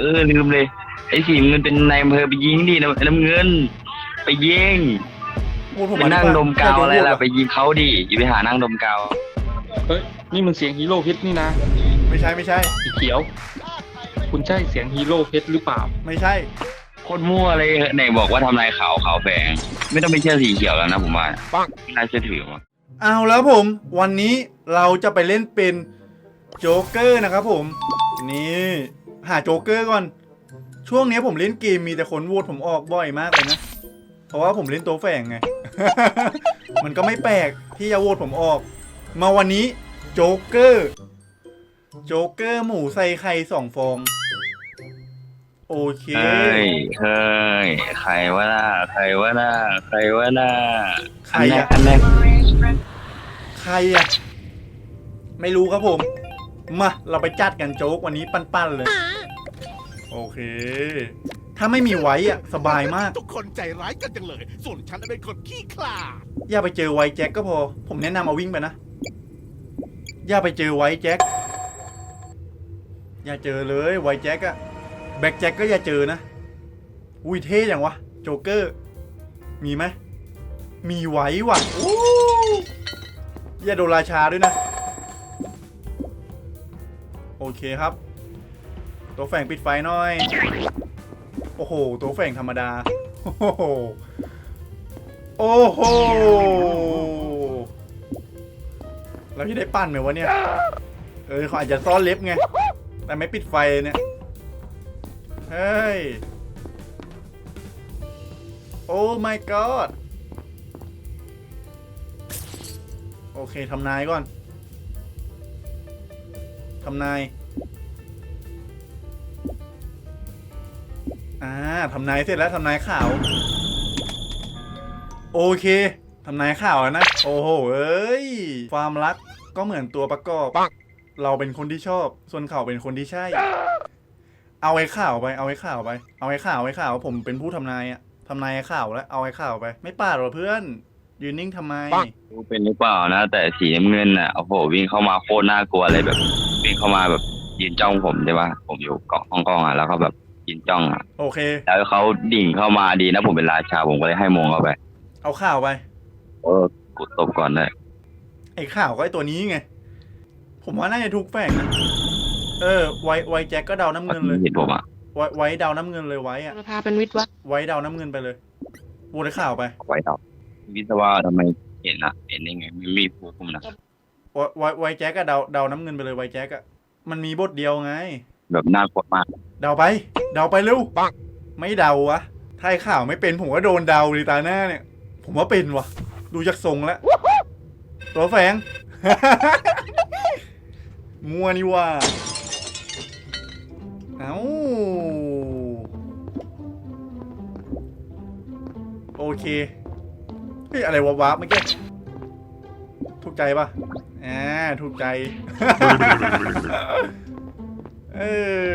เออลืมเลย ไอ้สีน้ำเงินเป็นนายอำเภอไปยิงดิน้ำน้ำเงิน ไปยิงพูดผมไปมานั่งว่าดมกาวอะไรล่ะใคไปโดนยิงเขาดิอย่าไปหานั่งดมกาวเฮ้ยนี่มันเสียงฮีโร่เพชรนี่นะไม่ใช่ไม่ใช่ สีเขียว คุณใช่เสียงฮีโร่เพชรหรือเปล่า ไม่ใช่ โคตรมั่วเลยไหนบอกว่าทำลายขาวขาวแฝงไม่ต้องไปเชื่อสีเขียวแล้วนะผมว่าปังไม่น่าเชื่อถือว่ะเอาแล้วผม วันนี้เราจะไปเล่นเป็นโจ๊กเกอร์นะครับผม นี่ หาโจ๊กเกอร์ก่อน ช่วงนี้ผมเล่นเกมมีแต่คนโหวตผมออกบ่อยมากเลยนะ เพราะว่าผมเล่นตัวแฝงไง มันก็ไม่แปลกที่จะโหวตผมออก มาวันนี้โจ๊กเกอร์ โจ๊กเกอร์หมูใส่ไข่สองฟอง โอเค เฮ้ยเฮ้ยใครวะน่าใครวะน่าใครวะน่าใครอะอันแรกใครอะไม่รู้ครับผม มา เราไปจัดกันโจ๊กวันนี้ปั้นๆเลย โอเค ถ้าไม่มีไว้อะสบายมาก ทุกคนใจร้ายกันจังเลย ส่วนฉันน่ะเป็นคนขี้ขลาดอย่าไปเจอไวท์แจ็คก็พอ ผมแนะนำเอาวิ่งไปนะ อย่าไปเจอไวท์แจ็ค อย่าเจอเลยไวท์แจ็คอะแบ็คแจ็คก็อย่าเจอนะ อุ้ยเท่อย่างวะ โจ๊กเกอร์ มีไหม มีไว้ว่ะอู้อย่าโดนราชาด้วยนะ โอเคครับ ตัวแฝงปิดไฟหน่อย โอ้โห ตัวแฝงธรรมดา โอ้โห โอ้โห แล้วพี่ได้ปั้นไหมวะเนี่ย เออเขาอาจจะซ่อนเล็บไง แต่ไม่ปิดไฟเนี่ย เฮ้ย โอ้ my god โอเคทำนายก่อนทำนาย อ่าทำนายเสร็จแล้วทำนายข่าว โอเคทำนายข่าวแล้วนะ โอ้โหเอ้ย ความรักก็เหมือนตัวประกอบปังเราเป็นคนที่ชอบ ส่วนเขาเป็นคนที่ใช่ เอาไอ้ข่าวไป เอาไอ้ข่าวไป เอาไอ้ข่าวไอ้ข่าว ผมเป็นผู้ทำนายอะทำนายไอ้ข่าวแล้ว เอาไอ้ข่าวไป ไม่ปาดหรอเพื่อน ยืนนิ่งทำไมปังรู้เป็นหรือเปล่านะ แต่สีน้ำเงินน่ะ โอ้โห วิ่งเข้ามาโคตรน่ากลัวเลยแบบ วิ่งเข้ามาแบบยืนจ้องผมใช่ปะผมอยู่เกาะห้องกล้องอะ แล้วก็แบบ ยืนจ้องอะโอเค แล้วเขาดิ่งเข้ามาดีนะผมเป็นราชาผมก็เลยให้มงเข้าไปเอาข่าวไป เออกูตบก่อนเลยไอ้ข่าวก็ไอ้ตัวนี้ไง ผมว่าน่าจะทุกแฝงนะเออ ไวไวแจ็คก็เดาน้ำเงินเลยเห็นผมอะไว้ไว้เดาน้ำเงินเลยไว้อะพาเป็นวิทย์วะไว้เดาน้ำเงินไปเลยโหวตไอ้ข่าวไปไว้ดอกวิศวะทำไมเห็นอะเห็นได้ไงไม่มีผู้คุมนะไว้ไว้ไว้แจ็คอะเดาเดาน้ำเงินไปเลยไว้แจ็คอะมันมีบทเดียวไง แบบน่ากลัวมาก เดาไป เดาไปเร็วปังไม่เดาวะถ้าไอ้ข่าวไม่เป็นผมก็โดนเดาดีตาหน้าเนี่ย ผมว่าเป็นวะดูจากทรงแล้ว ตัวแฝง มัวนี่ว่า เอ้า โอเค เฮ้ย อะไรวะวะเมื่อกี้ ถูกใจปะอ่า ถูกใจ เอ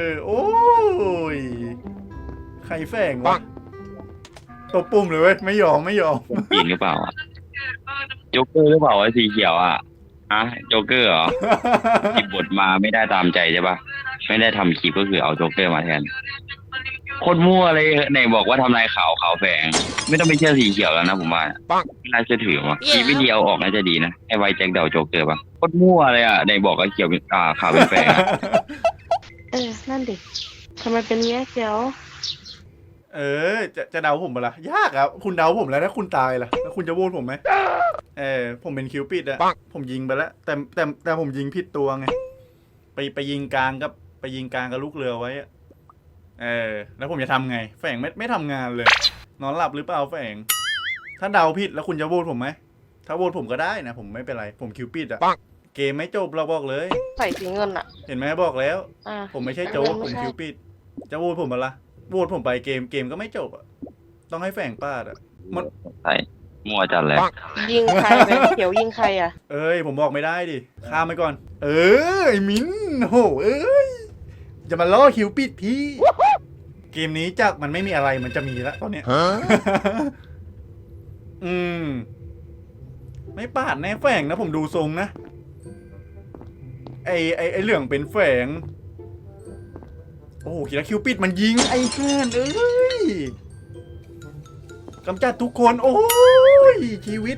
อ โอ้ย ใครแฝงปัวะงตบปุ่มเลยเว้ย ไม่ยอม ไม่ยอม ปีนหรือเปล่าอะโจ๊กเกอร์หรือเปล่าวะสีเขียวอะฮะโจ๊กเกอร์เหรอหยิบบทมาไม่ได้ตามใจใช่ปะไม่ได้ทำคลิปก็คือเอาโจ๊กเกอร์มาแทนโคตรมั่วเลยไหนบอกว่าทำลายขาวขาวแฝง ไม่ต้องไปเชื่อสีเขียวแล้วนะผมว่าปังไม่น่าเชื่อถือว่ะคลิปวิดีโอออกน่าจะดีนะให้ไวแจ็คเดาโจ๊กเกอร์ปะโคตรมั่วเลยอะไหนบอกว่าเขียวเป็นอ่าขาวเป็นแฝงอะ เออ นั่นดิทำไมเป็นเงี้ยเจียวเออ จะจะเดาผมปะล่ะ ยากอะคุณเดาผมแล้วถ้าคุณตายล่ะ แล้วคุณจะโหวตผมไหม เออ ผมเป็นคิวปิดอะปังผมยิงไปแล้ว แต่แต่แต่ผมยิงผิดตัวไง ไปไปยิงกลางกับ ไปยิงกลางกับลูกเรือไว้อะเออ แล้วผมจะทำไง แฝงไม่ไม่ทำงานเลย นอนหลับหรือเปล่าแฝง ถ้าเดาผิดแล้วคุณจะโหวตผมไหม ถ้าโหวตผมก็ได้นะ ผมไม่เป็นไร ผมคิวปิดอะปัง เกมไม่จบเราบอกเลย ใส่สีเงินอะเห็นไหมบอกแล้ว อ่าผมไม่ใช่โจ๊กไม่ผมใช่คิวปิด จะโหวตผมมาละโหวตผมไปเกมเกมก็ไม่จบอะต้องให้แฝงป้าดอะมัน ใช่มั่วจัดเลยปังยิงใครไปเขียวยิงใครอะเอ้ย ผมบอกไม่ได้ดิข้ามไปก่อน เออไอ้มิ้นโหเอ้ยจะมาล่อคิวปิดพี่ เกมนี้จากมันไม่มีอะไรมันจะมีแล้วตอนเนี้ย อืม ไม่ปาดแน่แฝงนะผมดูทรงนะ ไอไอไอเหลืองเป็นแฝง โอ้โหคิดแล้วคิวปิดมันยิงไอ้เพื่อนเอ้ยกำจัดทุกคนโอ้ยชีวิต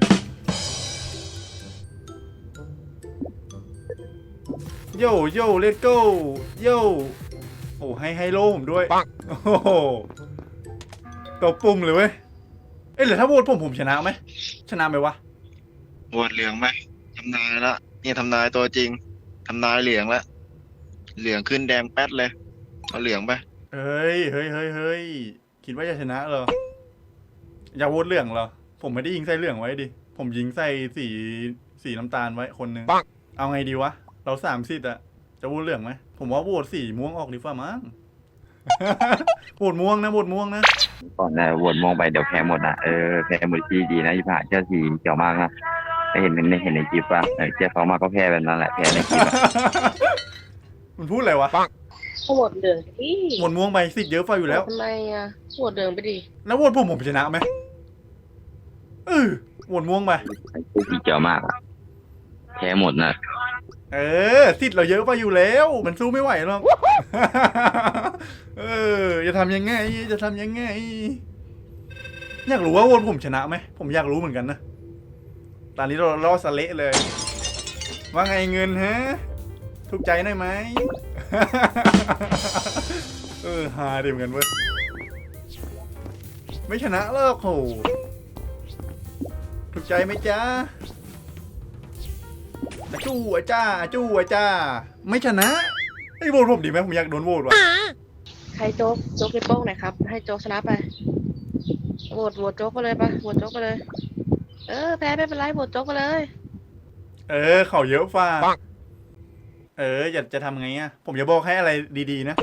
โยโย่เลตโก้โย่โอ้ให้ให้โลผมด้วยปังโอ้โหตัวปุ่มเลยเว้ย เอ้ยหรือถ้าโหวตผมผมชนะไหมชนะไหมวะ โหวตเหลืองไหมทำนายละเนี่ยทำนายตัวจริง ทำนายเหลืองละเหลืองขึ้นแดงแป๊ดเลย เอาเหลืองไปเฮ้ยเฮ้ยเฮ้ยเฮ้ยคิดว่าจะชนะเหรออยากโหวตเหลืองเหรอ ผมไม่ได้ยิงใส่เหลืองไว้ดิ ผมยิงใส่สีสีน้ำตาลไว้คนหนึ่งปังเอาไงดีวะ เราสามสิทธิ์อะจะโหวตเหลืองไหม ผมว่าโหวตสีม่วงออกดีกว่ามั้ง โหวตม่วงนะโหวตม่วงนะ ก่อนนะวนมองไปเดี๋ยวแพ้หมดนะเออแพ้หมดที่ดีนะยี่ผ่าเจ้าสีเขียวมากนะไม่ เห็นในเห็นในคลิปป่ะเออเจ้าเขามาก็แพ้แบบนั้นแหละแพ้ในคลิปอะมันพูดอะไรวะโหวตเหลืองที่โหวตม่วงไปสิทธิ์เยอะไฟอยู่แล้ว ทำไมอะโหวตเหลืองไปดิแล้วโหวตผมผมชนะไหมเออโหวตม่วงไปเจ้าสีเขียวมากอะแพ้หมดนะเออสิทธิ์เราเยอะไปอยู่แล้ว มันสู้ไม่ไหวหรอก เออจะทำยังไงจะทำยังไง อยากรู้ว่าโหวนผมชนะไหมผมอยากรู้เหมือนกันนะ ตอนนี้เราล่อสเละเลย ว่าไงเงินฮะถูกใจได้ไหม เออฮาดีเหมือนกันเว้ย ไม่ชนะหรอกโหถูกใจไหมจ๊ะอาจู้อจ้าจู้อจ้า ไม่ชนะไอ้โหวตผมดีไหมผมอยากโดนโหวตว่ะใครโจ๊กโจ๊กในโป้งหน่อยครับ ให้โจ๊กชนะไปโหวตโหวตโจ๊กไปเลยปะโหวตโจ๊กไปเลย เออแพ้ไม่เป็นไรโหวตโจ๊กไปเลย เออ เขาเยอะฟ้าปังเออ อยากจะทำไงอะ ผมจะบอกให้อะไรดีๆนะ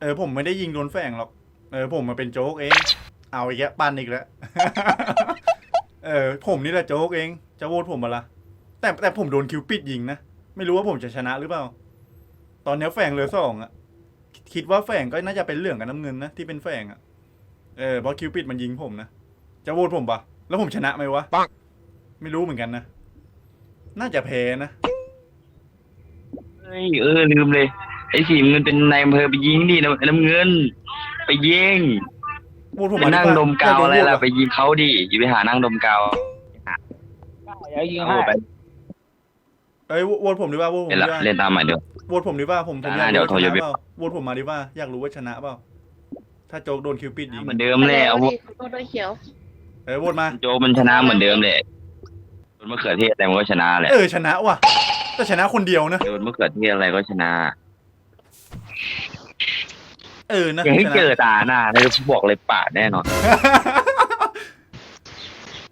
เออ ผมไม่ได้ยิงโดนแฝงหรอก เออ ผมมาเป็นโจ๊กเอง เอาอีกแล้วปันอีกแล้ว เออ ผมนี่แหละโจ๊กเอง จะโหวตผมมาละแต่แต่ผมโดนคิวปิดยิงนะ ไม่รู้ว่าผมจะชนะหรือเปล่า ตอนนี้แฝงเหลือสองอะ คิดว่าแฝงก็น่าจะเป็นเหลืองกับน้ำเงินนะที่เป็นแฝงอะ เออเพราะคิวปิดมันยิงผมนะ จะโหวตผมปะ แล้วผมชนะไหมวะปังไม่รู้เหมือนกันนะ น่าจะแพ้นะ เฮ้ยเออลืมเลย ไอ้สีเงินเป็นนายอำเภอไปยิงดิน้ำน้ำเงิน ไปยิงโหวตผมไปมานั่งว่าดมกาวอะไรยโนโหวตล่ะ ไปยิงเขาดิอย่าไปหานั่งดมกาวเดี๋ยวยิงเอาให้ไปเอ้ยโหวตผมดีว่าโหวตผมเล่นดีละว่าเล่นตามใหม่เดี๋ยว โหวตผมดีว่าผมผมอยากอ่าเดี๋ยวรู้โทรว่าชจะนะไป เปล่าโหวตผมมาดีว่า อยากรู้ว่าชนะเปล่าถ้าโจ๊กโดนคิวปิดยิงเหมือนเดิมแหละเอาดิโหวตโดยเขียว เออโหวตมา โจมันชนะเหมือนเดิมแหละโดนมะเขือเทศอะไรมันก็ชนะแหละเออชนะว่ะแต่ชนะคนเดียวนะโดนมะเขือเทศอะไรก็ชนะเออนะอย่าให้ชนะ เจอตาหน้าเลยบอกเลยปาดแน่นอน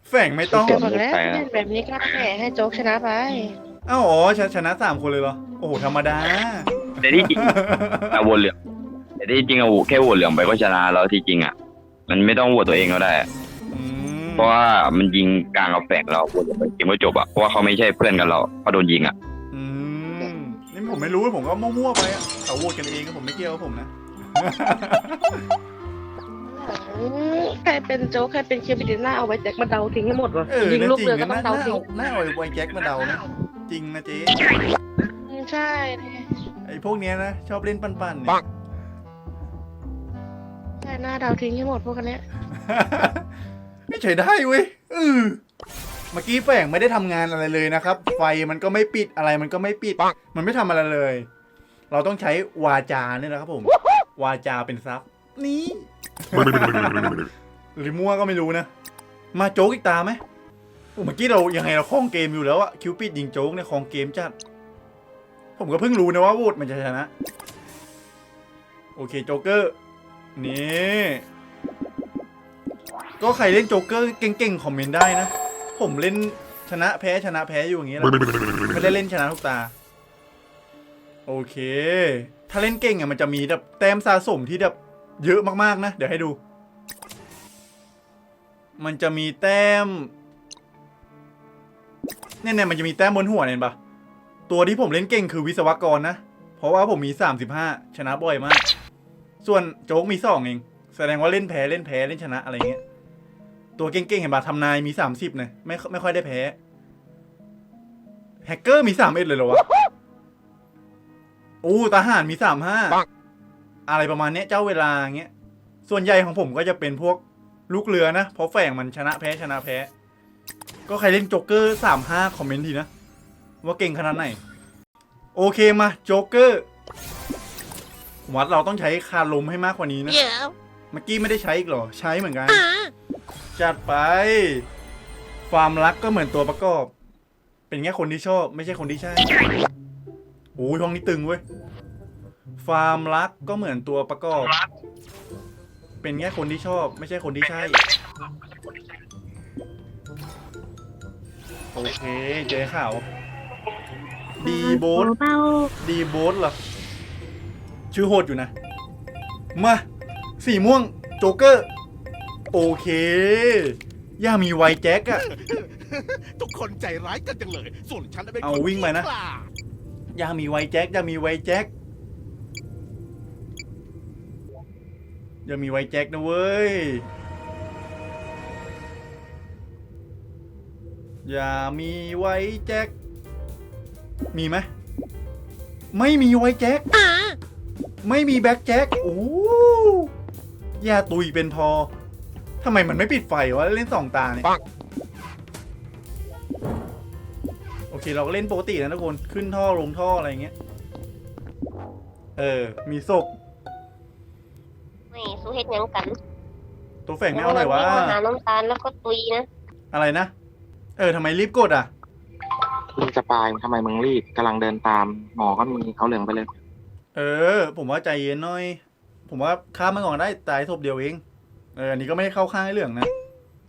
แฝงไม่ต้องเดี๋แต่ยวบอกแล้วไปอะเล่นแบบนี้ก็แพ้ให้โจ๊กชนะไป เอ้าอ๋อชนะชนะสามคนเลยเหรอ โอ้โห ธรรมดา แต่ที่จริงอะโหวตเหลืองแต่ที่จริงอะโหวตแค่โหวตเหลืองไปก็ชนะแล้วที่จริงอะมันไม่ต้องโหวตตัวเองก็ได้อืม เพราะว่ามันยิงกลางกับแฝงเราโหวตเหลืองไปจริงก็จบอะเพราะว่าเขาไม่ใช่เพื่อนกันเราเขาโดนยิงอะอืมนี่ผมไม่รู้ผมก็มั่วๆไปอะเขาโหวตกันเองก็ผมไม่เกี่ยวกับผมนะ อืมใครเป็นโจ๊กใครเป็นคิวปิดหน้าเอาไว้แจ็คมาเดาทิ้งให้หมดวะเออยิงนะลูกจริงเรือก็นะต้อน่างเดาทิ้งหน้าเอาไว้แจ็คมาเดานะจริงนะเจ๊อืมใช่ดิไอ้พวกเนี้ยนะชอบเล่นปันๆเนี่ยปังใช่หน้าเดาทิ้งให้หมดพวกกันเนี้ย ไม่ใช่ได้เว้ยเออเมื่อกี้แฝงไม่ได้ทำงานอะไรเลยนะครับ ไฟมันก็ไม่ปิดอะไรมันก็ไม่ปิดปังมันไม่ทำอะไรเลย เราต้องใช้วาจาเนี่ยนะครับผม วาจาเป็นทรัพย์นี่หรือมั่วก็ไม่รู้นะ มาโจ๊กอีกตาไหมโอ้เมื่อกี้เรายังไงเราคล้องเกมอยู่แล้วอะคิวปิดยิงโจ๊กเนี่ยคล้องเกมจัด ผมก็เพิ่งรู้นะว่าวูดมันจะชนะ โอเคโจ๊กเกอร์ นี่ ก็ใครเล่นโจ๊กเกอร์เก่งๆคอมเมนต์ได้นะ ผมเล่นชนะแพ้ชนะแพ้อยู่อย่างนี้แหละไม่ได้เล่นชนะทุกตา โอเค ถ้าเล่นเก่งอะมันจะมีแบบแต้มสะสมที่แบบเยอะมากๆนะ เดี๋ยวให้ดู มันจะมีแต้มเนี่ยเนี่ยมันจะมีแต้มบนหัวเนี่ยเห็นปะตัวที่ผมเล่นเก่งคือวิศวกรนะ เพราะว่าผมมี 35 ชนะบ่อยมาก ส่วนโจ๊กมีสองเอง แสดงว่าเล่นแพ้เล่นแพ้เล่นชนะอะไรเงี้ย ตัวเก่งๆเห็นปะทำนายมี30นะไม่ไม่ค่อยได้แพ้ แฮกเกอร์มีสามเอ็ดเลยเหรอวะโอ้ทหารมีสามห้าปังอะไรประมาณเนี้ยเจ้าเวลาเงี้ย ส่วนใหญ่ของผมก็จะเป็นพวกลูกเรือนะ เพราะแฝงมันชนะแพ้ชนะแพ้ ก็ใครเล่นโจ๊กเกอร์สามห้าคอมเมนต์ทีนะ ว่าเก่งขนาดไหน โอเคมาโจ๊กเกอร์ผมว่าเราต้องใช้คาลมให้มากกว่านี้นะ เมื่อกี้ไม่ได้ใช้อีกเหรอ ใช้เหมือนกัน จัดไป ความรักก็เหมือนตัวประกอบ เป็นแค่คนที่ชอบ ไม่ใช่คนที่ใช่โอ้ยห้องนี้ตึงเว้ยความรักก็เหมือนตัวประกอบ เป็นแค่คนที่ชอบ ไม่ใช่คนที่ใช่ โอเค เจอข่าว ดีโบสเบาดีโบสเหรอ ชื่อโหดอยู่นะ มา สีม่วง โจ๊กเกอร์ โอเค ย่ามีไวแจ็คอะ ทุกคนใจร้ายกันจังเลย ส่วนฉันน่ะเป็นเอาคนวิ่งไปนะ ขี้ขลาดย่ามีไวแจ็คย่ามีไวแจ็คอย่ามีไวแจ็คนะเว้ยอย่ามีไวแจ็คมีไหมไม่มีไวแจ็คไม่มีแบ็คแจ็คโอ้ย่าตุยเป็นพอ ทำไมมันไม่ปิดไฟวะเล่นสองตาเนี่ยโอเคเราก็เล่นปกตินะทุกคนขึ้นท่อลงท่ออะไรอย่างเงี้ย เออ มีศพไม่สู้เฮ็ดหยังกัน ตัวแฝงไม่เอาหน่อยวะวิ่งมาหาน้ำตาลแล้วก็ตุยนะ อะไรนะ เออทำไมรีบกดอะมึงจะปลายทำไมมึงรีบกำลังเดินตาม หมอก็มีเอาเหลืองไปเลย เออ ผมว่าใจเย็นหน่อย ผมว่าข้ามมันก่อนได้ตายศพเดียวเอง เอออันนี้ก็ไม่ได้เข้าข้างไอ้เหลืองนะ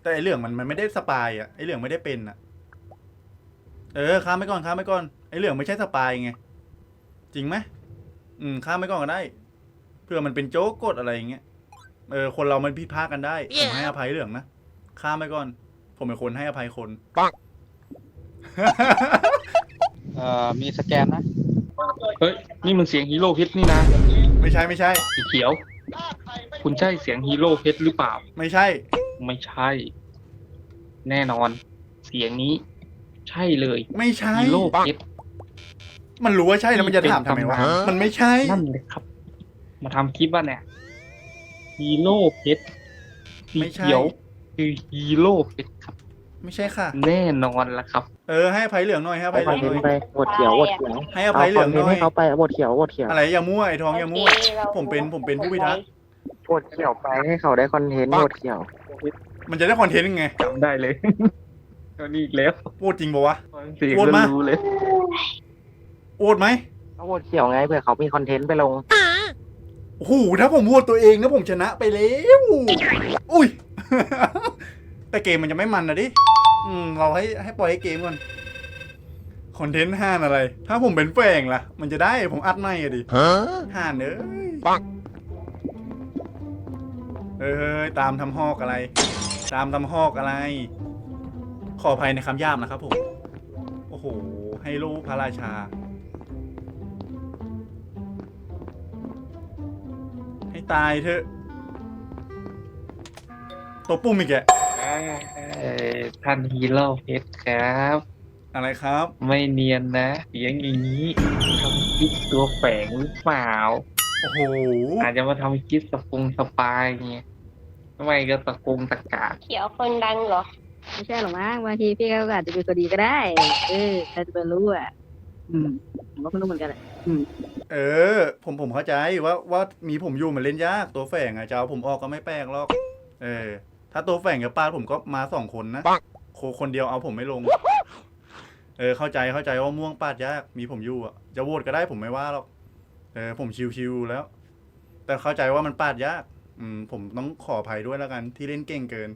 แต่ไอ้เหลืองมันมันไม่ได้สปายอะไอ้เหลืองไม่ได้เป็นอะ เออข้ามไปก่อนข้ามไปก่อนไอ้เหลืองไม่ใช่สปายไงจริงไหมอืมข้ามไปก่อนก็ได้เพื่อมันเป็นโจ๊กกดอะไรอย่างเงี้ยเออคนเรามันผิดพลาดกันได้ผมให้อภัยเหลืองนะข้ามไปก่อน ผมเป็นคนให้อภัยคนเอ่อมีสแกนนะ เฮ้ย นี่มันเสียงฮีโร่เพชรนี่นะ ไม่ใช่ไม่ใช่ สีเขียว คุณใช่เสียงฮีโร่เพชรหรือเปล่า ไม่ใช่ ไม่ใช่ แน่นอน เสียงนี้ ใช่เลยไม่ใช่ ฮีโร่เพชร มันรู้ว่าใช่แล้วมันจะถามทำไมวะ มันไม่ใช่ นั่นเลยครับ มาทำคลิปว่าเนี่ย ฮีโร่เพชรสีไม่ใช่ เขียว คือฮีโร่เพชรครับ ไม่ใช่ค่ะ แน่นอนละครับเออให้อภัยเหลืองหน่อยให้อภัยเหคลือนองเทหนน่อยต์ไปบทเขียวบทเขียวให้อภัยเหลืองหคอนเทนต์น่อยให้เขาไปบทเขียวบทเขียวอะไรอย่ามั่วไอ้ทองอย่ามั่วโอเคเราผมเป็นผมเป็นผู้พิทักษ์บทเขียวไปให้เขาได้คอนเทนต์บทเขียวมันจะได้คอนเทนต์ยังไงจำได้เลยก็นี่อีกแล้วพูดจริงปะวะ ฟังเสียงโหวตก็มารู้เลยโอดไหมเขาบทเขียวไงเผื่อเขามีคอนเทนต์ไปลงโอ้โหถ้าผมโหวตตัวเองนะผมชนะไปแล้ว อุ้ย แต่เกมมันจะไม่มันนะดิ อืม เราให้ให้ปล่อยให้เกมก่อนคอนเทนต์ห้านอะไร ถ้าผมเป็นแฝงล่ะ มันจะได้ผมอัดไม่อะดิห้านเอ้ยปังเอ้ยตามทำหอกอะไร ตามทำหอกอะไร ขออภัยในคำหยาบนะครับผม โอ้โห ให้ลูกพระราชา ให้ตายเถอะ ตัวปุ่มอีกแกเอ่อท่านฮีโร่เพชรครับ อะไรครับ ไม่เนียนนะเสียงอย่างนี้ทำคลิปตัวแฝงหรือเปล่า โอ้โห อาจจะมาทำคลิปสปุงสปายเงี้ยไม่ก็ตะกุงตะกากเขียวคนดังเหรอ ไม่ใช่หรอกมั้งบางทีพี่เขาก็อาจจะเป็นคนดีก็ได้ เออใครจะไปรู้อะ อืมผมก็ไม่รู้เหมือนกันแหละเออ ผมผมเข้าใจว่าว่ามีผมอยู่มันเล่นยากตัวแฝงอะจะเอาผมออกก็ไม่แปลกหรอก เออ ถ้าตัวแฝงกับป้าดผมก็มาสองคนนะโคคนเดียวเอาผมไม่ลง เออ เข้าใจเข้าใจว่าม่วงปาดยากมีผมอยู่อะจะโหวตก็ได้ผมไม่ว่าหรอกเออผมชิวๆแล้ว แต่เข้าใจว่ามันปาดยาก อืม ผมต้องขออภัยด้วยแล้วกัน ที่เล่นเก่งเกิน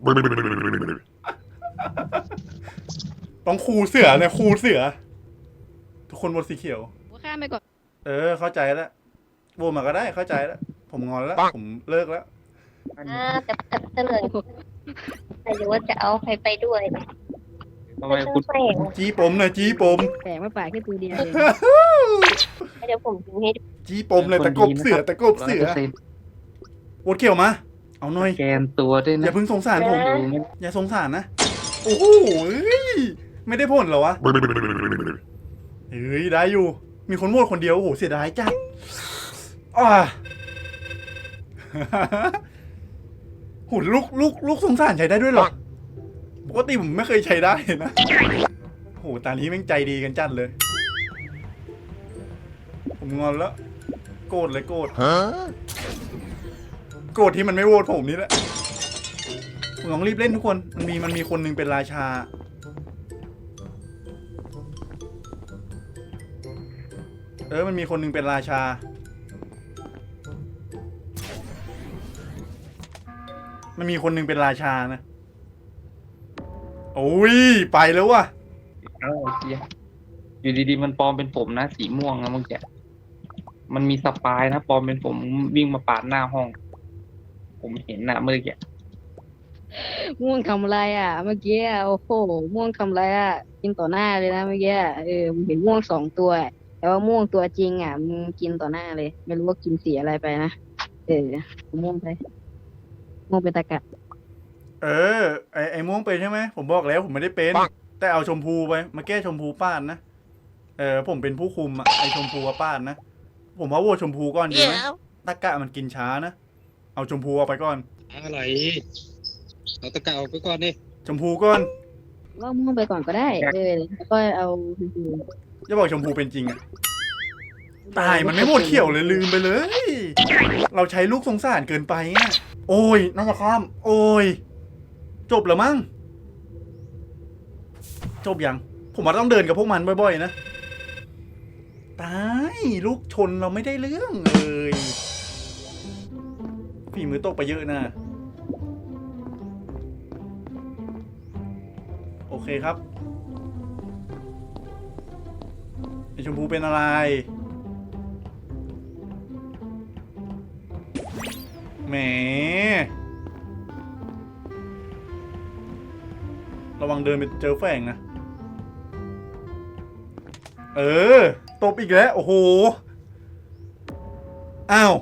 ต้องคูเสือเนี่ยคูเสือ ทุกคนบนสีเขียวว่าข้ามไปก่อนเออ เข้าใจแล้วโบมาก็ได้เข้าใจแล้ว ผมงอนแล้ว ผมเลิกแล้ว อ่าแต่แต่แต่เหลือ งแต่หรือว่าจะเอาใครไปด้วยทำไมคุณแฝงจี้ปมหน่อยจี้ปมแต่ไม่ป่าแค่ตัวเดียวเองเดี๋ยวผมยิงให้ดูจี้ปมเลยตะกบเสือตะกบเสือ100%โอดเขียวมาเอาหน่อยแกนตัวด้วยอนะย่าเพิ่งสงสารผมดูมันอย่าสงสารนะโอ้โหเอ้ยไม่ได้ผลเหรอวะ เฮ้ยได้อยู่ มีคนโหวตคนเดียว โอ้โห เสียดายจัดอ่า หุ่นลูกลูกลูกสงสารใช้ได้ด้วยเหรอ ปกติผมไม่เคยใช้ได้นะโหตานี้แม่งใจดีกันจัดเลย ผมงอนแล้ว โกรธเลยโกรธโกรธที่มันไม่โหวตผมนี่แหละผมต้องรีบเล่นทุกคน มันมีมันมีคนหนึงเป็นราชา เออ มันมีคนหนึงเป็นราชา มันมีคนหนึงเป็นราชานะ โอ้ย ไปแล้วว่ะ เอ้าไอ้เหี้ยอยู่ดีๆ มันปลอมเป็นผมนะ สีม่วงนะเมื่อกี้มันมีสปายนะปลอมเป็นผมวิ่งมาปาดหน้าห้อง ผมเห็นนะเมื่อกี้ม่วงทำอะไรอะ เมื่อกี้อะโอ้โหม่วงทำอะไรอะกินต่อหน้าเลยนะเมื่อกี้อะเออมึงเห็นม่วงสองตัว แต่ว่าม่วงตัวจริงอะมึงกินต่อหน้าเลย ไม่รู้ว่ากินสีอะไรไปนะเออม่วงไป ม่วงเป็นตะกะเออไอไอม่วงเป็นใช่ไหมผมบอกแล้วผมไม่ได้เป็น แต่เอาชมพูไปมาแก้ชมพูป้านนะเออผมเป็นผู้คุมอะไอชมพูกับป้านนะผมว่าโหวตชมพูก่อนดีไหมตะกะมันกินช้านะเอาชมพูเอาไปก่อนอะไรเอาตะกะออกไปก่อนดิชมพูก่อนก็ม่วงไปก่อนก็ได้เออแล้วก็เอาชมพูจะบอกชมพูเป็นจริงอะตายมันไม่หมดเขียวเลยลืมไปเลย เราใช้ลูกสงสารเกินไปอะ โอ้ย น่าจะข้าม โอ้ย จบแล้วมั้ง จบยัง ผมว่าต้องเดินกับพวกมันบ่อยๆ นะ ตาย ลูกชนเราไม่ได้เรื่องเลยฝีมือตกไปเยอะนะ โอเคครับไอชมพูเป็นอะไร แหม ระวังเดินไปเจอแฝงนะ เออ ตบอีกแล้ว โอ้โห อ้าว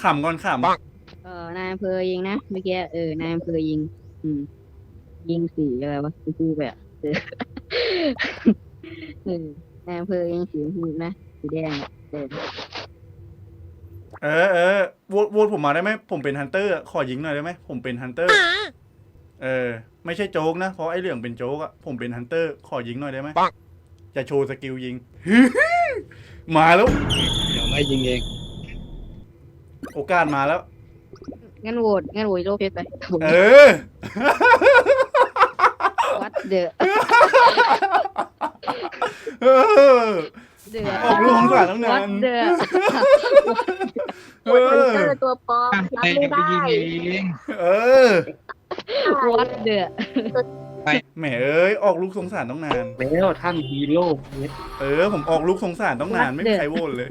ขำก่อนขำ เออนายอำเภอยิงนะเมื่อกี้เออนายอำเภอยิง อืม ยิงสีอะไรวะชมพูแบบเออเออนายอำเภอยิงสีชมพูนะสีแดงอะเออ เออเออโหวตโหวตผมมาได้ไหมผมเป็นฮันเตอร์อะขอยิงหน่อยได้ไหมผมเป็นฮันเตอร์เออ ไม่ใช่โจ๊กนะ เพราะไอ้เหลืองเป็นโจ๊กอะผมเป็นฮันเตอร์ขอยิงหน่อยได้ไหมจะโชว์สกิลยิง มาแล้ว เดี๋ยวไม่ยิงเองโอกาสมาแล้ว งั้นโหวตงั้นโหวตโลเพชรไปเออ วัดเดอะเออ เดอะออกลูกของสารตั้งนานวัดเดอะเออตัวปลอมรับไม่ไม่ไปได้ยิงเองเออ วัดเดอะแหมเอ้ย ออกลูกสงสารต้องนาน แล้วท่านฮีโร่เพชรเออ ผมออกลูกสงสารต้องนานไม่มีใครโหวตเลย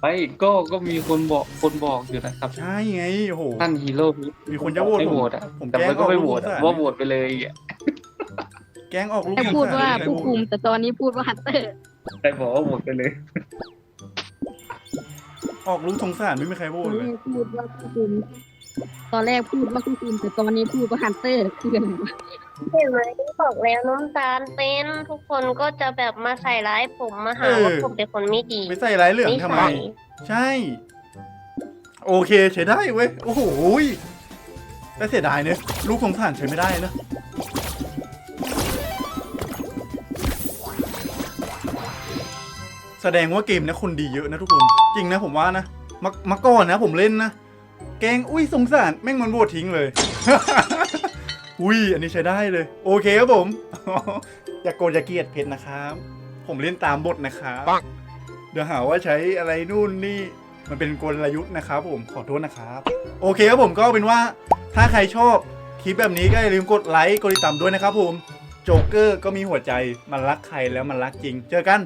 ไปก็ก็มีคนบอกคนบอกอยู่นะครับใช่ไงโอ้โห ท่านฮีโร่เพชรมีคนจะโหวตไม่ผมโหวตอะผมแต่แกล้มังนอก็อกไม่ลูโหกวสตงอะสาร ว่าโหวตไปเลยอะ แกล้งออกลูกให้สงพูดสารว่าไม่มีใครผู้โหวตคุมแต่ตอนนี้พูดว่าฮันเตอร์ ใครบอกว่าโหวตไปเลย ออกลูกสงสารไม่มีใครโหวตอตนเลแรยกพูดว่าผู้คุม ตอนแรกพูดว่าผู้คุมแต่ตอนนี้พูดว่าฮันเตอร์คืออะไรวะเห็นไหมบอกแล้วน้ำตาลเป็นทุกคนก็จะแบบมาใส่ร้ายผมมาหาว่าผมเป็นคนไม่ดีไปใส่ร้ายเหลืองทำไม นิสัยใช่ โอเคใช้ได้เว้ย โอ้โหยแต่เสียดายเนี่ยลูกสงสารใช้ไม่ได้นะ แสดงว่าเกมเนี้ยคนดีเยอะนะทุกคน จริงนะผมว่านะมามาก่อนนะผมเล่นนะ แกงอุ้ยสงสารแม่งมันโหวตทิ้งเลย อุ้ยอันนี้ใช้ได้เลย โอเคครับผม อย่าโกรธอย่าเกลียดเพชรนะครับ ผมเล่นตามบทนะครับเดี๋ยวหาว่าใช้อะไรนู่นนี่มันเป็นกลยุทธ์นะครับผมขอโทษนะครับ โอเคครับผมก็เป็นว่าถ้าใครชอบคลิปแบบนี้ก็อย่าลืมกดไลค์กดติดตามด้วยนะครับผมโจ๊กเกอร์ก็มีหัวใจมันรักใครแล้วมันรักจริง เจอกัน